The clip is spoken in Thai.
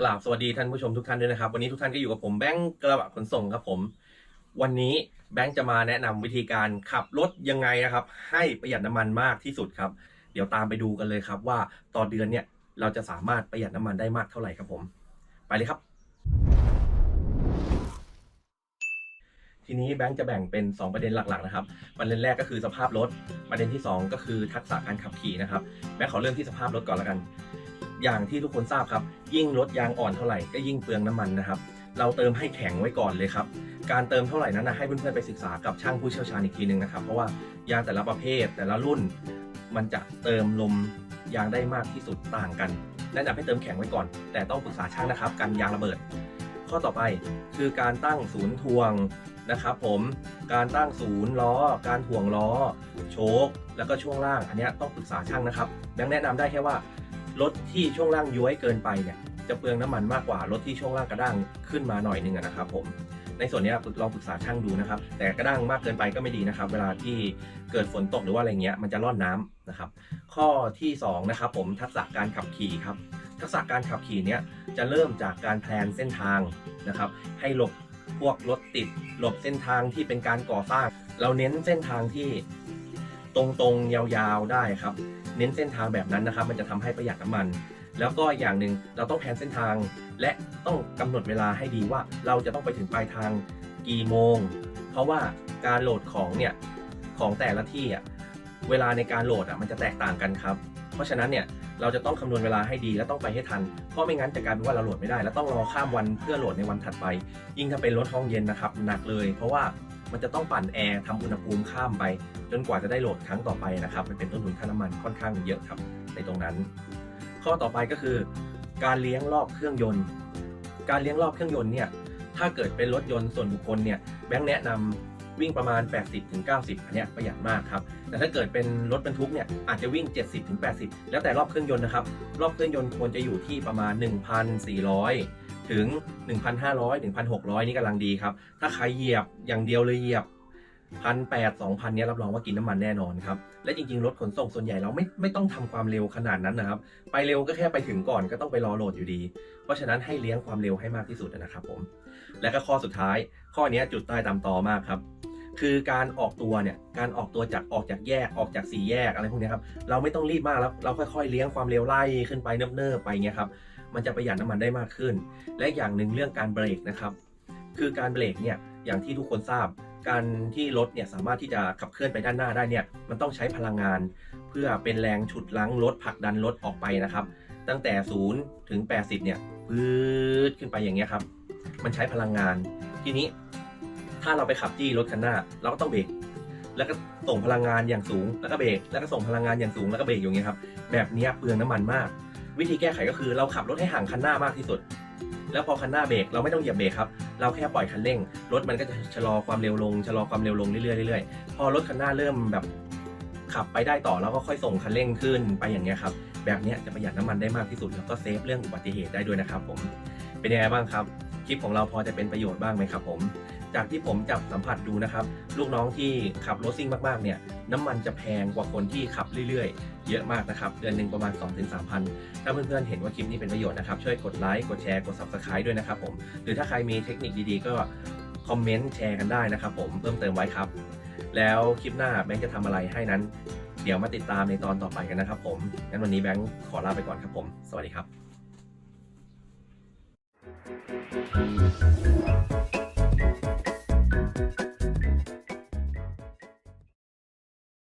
กราบสวัสดีท่านผู้ชมทุกท่านด้วยนะครับ วันนี้ทุกท่านก็อยู่กับผมแบงค์กระบะขนส่งครับผม วันนี้แบงค์จะมาแนะนำวิธีการขับรถยังไงนะครับ ให้ประหยัดน้ำมันมากที่สุดครับ เดี๋ยวตามไปดูกันเลยครับว่าต่อเดือนเนี่ยเราจะสามารถประหยัดน้ำมันได้มากเท่าไหร่ครับผม ไปเลยครับ ทีนี้แบงค์จะแบ่งเป็น 2 ประเด็นหลักๆนะครับประเด็นแรกก็คือสภาพรถประเด็นที่ 2 ก็คือทักษะการขับขี่นะครับแบงค์ขอเริ่มที่สภาพรถก่อนล้วกัน อย่างที่ทุกคนทราบครับ ยิ่งรถยางอ่อนเท่าไหร่ก็ยิ่งเปลืองน้ำมันนะครับ เราเติมให้แข็งไว้ก่อนเลยครับ การเติมเท่าไหร่นั้นนะให้เพื่อนๆไปศึกษากับช่างผู้เชี่ยวชาญอีกทีหนึ่งนะครับ เพราะว่ายางแต่ละประเภทแต่ละรุ่น มันจะเติมลมยางได้มากที่สุดต่างกันแนะนำให้เติมแข็งไว้ก่อน แต่ต้องปรึกษาช่างนะครับกันยางระเบิด ข้อต่อไปคือการตั้งศูนย์ทวงนะครับผมการตั้งศูนย์ล้อ การถ่วงล้อ โชคแล้วก็ช่วงล่าง อันนี้ต้องปรึกษาช่างนะครับแบงค์แนะนำได้แค่ว่า รถที่ช่วงล่างย้วยเกินไปเนี่ยจะเปลืองน้ำมันมากกว่ารถที่ช่วงล่างกระด้างขึ้นมาหน่อยนึงนะครับผมในส่วนนี้ลองปรึกษาช่างดูนะครับ แต่กระด้างมากเกินไปก็ไม่ดีนะครับ เวลาที่เกิดฝนตกหรือว่าอะไรเงี้ยมันจะร่อนน้ำนะครับ ข้อที่สองนะครับผมทักษะการขับขี่ครับทักษะการขับขี่เนี้ยจะเริ่มจากการแพลนเส้นทางนะครับ ให้หลบพวกรถติด หลบเส้นทางที่เป็นการก่อสร้าง เราเน้นเส้นทางที่ ตรงๆยาวๆได้ครับ เน้นเส้นทางแบบนั้นนะครับ มันจะทำให้ประหยัดน้ำมัน แล้วก็อย่างหนึ่งเราต้องแผนเส้นทาง และต้องกำหนดเวลาให้ดีว่าเราจะต้องไปถึงปลายทางกี่โมง เพราะว่าการโหลดของเนี่ยของแต่ละที่อะเวลาในการโหลดอะมันจะแตกต่างกันครับ เพราะฉะนั้นเนี่ยเราจะต้องคำนวณเวลาให้ดีและต้องไปให้ทัน เพราะไม่งั้นจะกลายเป็นว่าเราโหลดไม่ได้ และต้องรอข้ามวันเพื่อโหลดในวันถัดไป ยิ่งถ้าเป็นรถห้องเย็นนะครับหนักเลย เพราะว่า มันจะต้องปั่นแอร์ทำอุณหภูมิข้ามไป จนกว่าจะได้โหลดครั้งต่อไปนะครับมันเป็นต้นทุนค่าน้ำมันค่อนข้างเยอะครับในตรงนั้น ข้อต่อไปก็คือ การเลี้ยงรอบเครื่องยนต์ การเลี้ยงรอบเครื่องยนต์เนี่ยถ้าเกิดเป็นรถยนต์ส่วนบุคคลเนี่ยแบงค์แนะนำวิ่งประมาณ 80-90 อันนี้ประหยัดมากครับ แต่ถ้าเกิดเป็นรถบรรทุกเนี่ยอาจจะวิ่ง 70-80 แล้วแต่รอบเครื่องยนต์นะครับ รอบเครื่องยนต์ควรจะอยู่ที่ประมาณ 1,400 ถึง 1,500 1,600 นี่กำลังดีครับ ถ้าใครเหยียบอย่างเดียวเลยเหยียบพันแปดสองพันเนี้ยรับรองว่ากินน้ำมันแน่นอนครับ และจริงๆ รถขนส่งส่วนใหญ่เราไม่ไม่ต้องทำความเร็วขนาดนั้นนะครับ ไปเร็วก็แค่ไปถึงก่อนก็ต้องไปรอโหลดอยู่ดี เพราะฉะนั้นให้เลี้ยงความเร็วให้มากที่สุดนะครับผม และก็ข้อสุดท้าย ข้อนี้จุดใต้ตามตอมากครับ คือการออกตัวเนี่ยการออกตัวจากออกจากแยกออกจากสี่แยกอะไรพวกนี้ครับเราไม่ต้องรีบมากแล้วเราค่อยๆ เลี้ยงความเร็วไล่ขึ้นไปเนิบๆไปเงี้ยครับ มันจะประหยัดน้ำมันได้มากขึ้น และอย่างหนึ่งเรื่องการเบรกนะครับ คือการเบรกเนี่ยอย่างที่ทุกคนทราบ การที่รถเนี่ยสามารถที่จะขับเคลื่อนไปด้านหน้าได้เนี่ยมันต้องใช้พลังงาน เพื่อเป็นแรงฉุดลั้งรถผลักดันรถออกไปนะครับ ตั้งแต่0ถึง 80เนี่ยปื๊ดขึ้นไปอย่างเงี้ยครับ มันใช้พลังงาน ทีนี้ถ้าเราไปขับจี้รถคันหน้า เราก็ต้องเบรกแล้วก็ส่งพลังงานอย่างสูง แล้วก็เบรกแล้วก็ส่งพลังงานอย่างสูงแล้วก็เบรกอย่างเงี้ยครับ แบบเนี้ยเปลืองน้ำมันมาก วิธีแก้ไขก็คือเราขับรถให้ห่างคันหน้ามากที่สุด แล้วพอคันหน้าเบรกเราไม่ต้องเหยียบเบรกครับ เราแค่ปล่อยคันเร่ง รถมันก็จะชะลอความเร็วลงชะลอความเร็วลงเรื่อยๆเรื่อยๆพอรถคันหน้าเริ่มแบบขับไปได้ต่อเราก็ค่อยส่งคันเร่งขึ้นไปอย่างเงี้ยครับ แบบเนี้ยจะประหยัดน้ำมันได้มากที่สุด แล้วก็เซฟเรื่องอุบัติเหตุได้ด้วยนะครับผม เป็นยังไงบ้างครับ คลิปของเราพอจะเป็นประโยชน์บ้างไหมครับผม จากที่ผมจับสัมผัสดูนะครับ ลูกน้องที่ขับรถซิ่งมากๆเนี่ยน้ำมันจะแพงกว่าคนที่ขับเรื่อยๆ เยอะมากนะครับเดือนหนึ่งประมาณ 2-3พันถ้าเพื่อนๆเห็นว่าคลิปนี้เป็นประโยชน์นะครับ ช่วยกดไลค์กดแชร์กด subscribe ด้วยนะครับผมหรือถ้าใครมีเทคนิคดีๆ ก็คอมเมนต์แชร์กันได้นะครับผมเพิ่มเติมไว้ครับ แล้วคลิปหน้าแบงค์จะทำอะไรให้นั้น เดี๋ยวมาติดตามในตอนต่อไปกันนะครับผมงั้นวันนี้แบงค์ขอลาไปก่อนครับผม สวัสดีครับ Thank you.